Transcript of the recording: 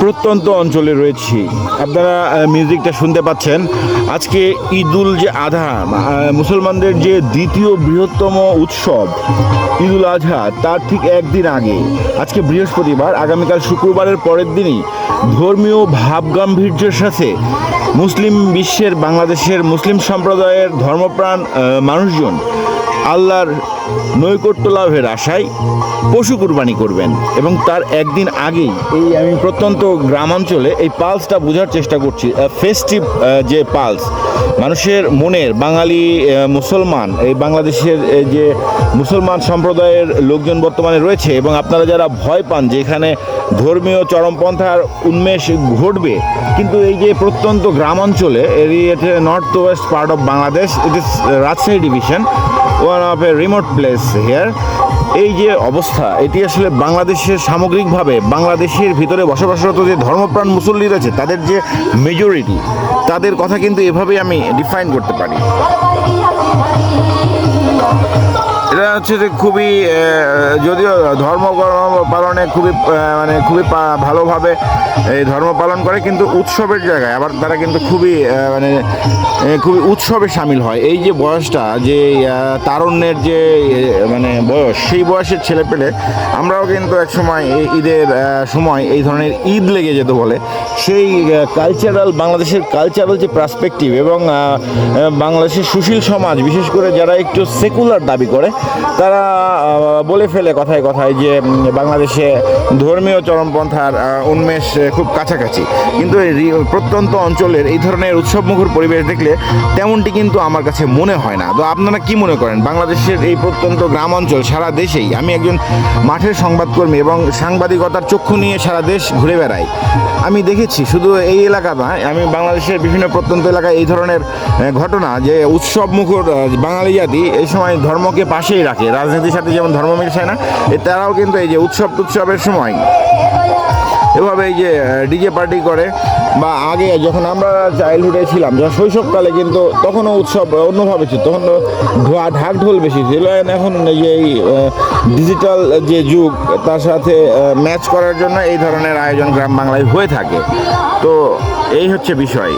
প্রত্যন্ত অঞ্চলে রয়েছি। আপনারা মিউজিকটা শুনতে পাচ্ছেন। আজকে ঈদুল যে আধা মুসলমানদের যে দ্বিতীয় বৃহত্তম উৎসব ঈদুল আজহা, তার ঠিক একদিন আগে, আজকে বৃহস্পতিবার, আগামীকাল শুক্রবারের পরের দিনই ধর্মীয় ভাবগাম্ভীর্যের সাথে মুসলিম বিশ্বের, বাংলাদেশের মুসলিম সম্প্রদায়ের ধর্মপ্রাণ মানুষজন আল্লাহর নৈকট্য লাভের আশায় পশু কুরবানি করবেন এবং তার একদিন আগেই এই আমি প্রত্যন্ত গ্রামাঞ্চলে এই পালসটা বোঝার চেষ্টা করছি ফেস্টিভ যে পালস, মানুষের মনের, বাঙালি মুসলমান, এই বাংলাদেশের যে মুসলমান সম্প্রদায়ের লোকজন বর্তমানে রয়েছে এবং আপনারা যারা ভয় পান যে এখানে ধর্মীয় চরমপন্থার উন্মেষ ঘটবে, কিন্তু এই যে প্রত্যন্ত গ্রামাঞ্চলে এরিয়েটে north west part of Bangladesh it is Rajshahi division one of a remote place here এই যে অবস্থা, এটি আসলে বাংলাদেশের সামগ্রিকভাবে, বাংলাদেশের ভিতরে বসবাসরত যে ধর্মপ্রাণ মুসল্লি রয়েছে, তাদের যে মেজরিটি তাদের কথা কিন্তু এভাবেই আমি ডিফাইন করতে পারি। এটা হচ্ছে যে খুবই যদিও ধর্ম পালনে খুবই মানে খুবই ভালোভাবে এই ধর্ম পালন করে, কিন্তু উৎসবের জায়গায় আবার তারা কিন্তু খুবই মানে খুবই উৎসবে সামিল হয়। এই যে বয়সটা, যে তারুণ্যের যে মানে বয়স, সেই বয়সের ছেলে পেলে আমরাও কিন্তু এক সময় এই ঈদের সময় এই ধরনের ঈদ লেগে যেত বলে। সেই কালচারাল বাংলাদেশের কালচারাল যে পার্সপেক্টিভ এবং বাংলাদেশের সুশীল সমাজ, বিশেষ করে যারা একটু সেকুলার দাবি করে তারা বলে ফেলে কথায় কথায় যে বাংলাদেশে ধর্মীয় চরমপন্থার উন্মেষ খুব কাছাকাছি। কিন্তু প্রত্যন্ত অঞ্চলের এই ধরনের উৎসবমুখর পরিবেশ দেখলে তেমনটি কিন্তু আমার কাছে মনে হয় না। তো আপনারা কি মনে করেন? বাংলাদেশের এই প্রত্যন্ত গ্রাম অঞ্চল সারা দেশেই, আমি একজন মাঠের সংবাদকর্মী এবং সাংবাদিকতার চক্ষু নিয়ে সারা দেশ ঘুরে বেড়াই। আমি দেখেছি শুধু এই এলাকা নয়, আমি বাংলাদেশের বিভিন্ন প্রত্যন্ত এলাকায় এই ধরনের ঘটনা যে উৎসবমুখর বাঙালি জাতি এই সময় ধর্মকে পাশেই রাখে। রাজনীতির সাথে যেমন ধর্ম মিশায় না তারাও কিন্তু এই যে উৎসব উৎসবের সময় এভাবে এই যে ডিজে পার্টি করে। বা আগে যখন আমরা চাইল্ডহুডে ছিলাম, যখন শৈশবকালে কিন্তু তখনও উৎসব অন্যভাবে ছিল, তখন ঢোয়া ঢাক ঢোল বেশি ছিল। এখন যে, এই ডিজিটাল যে যুগ, তার সাথে ম্যাচ করার জন্য এই ধরনের আয়োজন গ্রাম বাংলায় হয়ে থাকে। তো এই হচ্ছে বিষয়।